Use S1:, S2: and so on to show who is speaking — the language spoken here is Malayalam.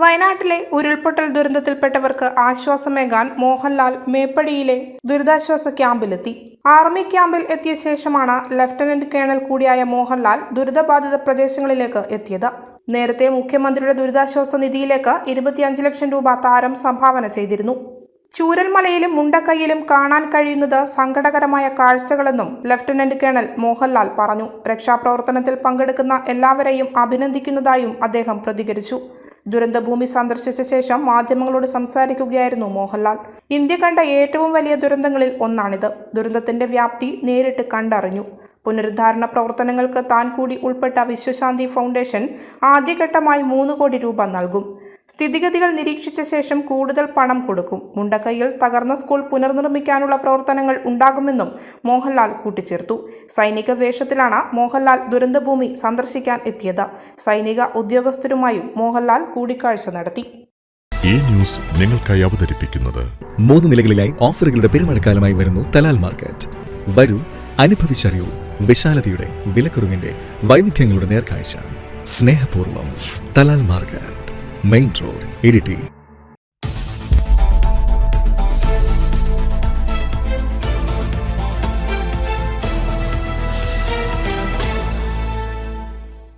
S1: വയനാട്ടിലെ ഉരുൾപൊട്ടൽ ദുരന്തത്തിൽപ്പെട്ടവർക്ക് ആശ്വാസമേകാൻ മോഹൻലാൽ മേപ്പടിയിലെ ദുരിതാശ്വാസ ക്യാമ്പിലെത്തി. ആർമി ക്യാമ്പിൽ എത്തിയ ശേഷമാണ് ലഫ്റ്റനന്റ് കേണൽ കൂടിയായ മോഹൻലാൽ ദുരിതബാധിത പ്രദേശങ്ങളിലേക്ക് എത്തിയത്. നേരത്തെ മുഖ്യമന്ത്രിയുടെ ദുരിതാശ്വാസ നിധിയിലേക്ക് ഇരുപത്തിയഞ്ച് ലക്ഷം രൂപ താരം സംഭാവന ചെയ്തിരുന്നു. ചൂരൽമലയിലും മുണ്ടക്കൈയിലും കാണാൻ കഴിയുന്നത് സങ്കടകരമായ കാഴ്ചകളെന്നും ലഫ്റ്റനന്റ് കേണൽ മോഹൻലാൽ പറഞ്ഞു. രക്ഷാപ്രവർത്തനത്തിൽ പങ്കെടുക്കുന്ന എല്ലാവരെയും അഭിനന്ദിക്കുന്നതായും അദ്ദേഹം പ്രതികരിച്ചു. ദുരന്തഭൂമി സന്ദർശിച്ച ശേഷം മാധ്യമങ്ങളോട് സംസാരിക്കുകയായിരുന്നു മോഹൻലാൽ. ഇന്ത്യ കണ്ട ഏറ്റവും വലിയ ദുരന്തങ്ങളിൽ ഒന്നാണിത്. ദുരന്തത്തിന്റെ വ്യാപ്തി നേരിട്ട് കണ്ടറിഞ്ഞു. പുനരുദ്ധാരണ പ്രവർത്തനങ്ങൾക്ക് താൻ കൂടി ഉൾപ്പെട്ട വിശ്വശാന്തി ഫൗണ്ടേഷൻ ആദ്യഘട്ടമായി മൂന്ന് കോടി രൂപ നൽകും. സ്ഥിതിഗതികൾ നിരീക്ഷിച്ച ശേഷം കൂടുതൽ പണം കൊടുക്കും. മുണ്ടക്കൈയിൽ തകർന്ന സ്കൂൾ പുനർനിർമ്മിക്കാനുള്ള പ്രവർത്തനങ്ങൾ ഉണ്ടാകുമെന്നും മോഹൻലാൽ കൂട്ടിച്ചേർത്തു. സൈനിക വേഷത്തിലാണ് മോഹൻലാൽ ദുരന്തഭൂമി സന്ദർശിക്കാൻ എത്തിയത്. സൈനിക ഉദ്യോഗസ്ഥരുമായും മോഹൻലാൽ കൂടിക്കാഴ്ച നടത്തി.
S2: ഈ ന്യൂസ് നിങ്ങൾക്കായി അവതരിപ്പിക്കുന്നത്
S3: മൂന്ന് നിലകളിലായി ഓഫറുകളുടെ പെരുമഴക്കാലമായി വരുന്നു തലാൽ മാർക്കറ്റ്. വരൂ അനുഭവിച്ചറിയൂ വിശാലതയുടെ വിലക്കുറവിന്റെ വൈവിധ്യങ്ങളുടെ നേർക്കാഴ്ച. സ്നേഹപൂർവം Talal market. Main road Iritty.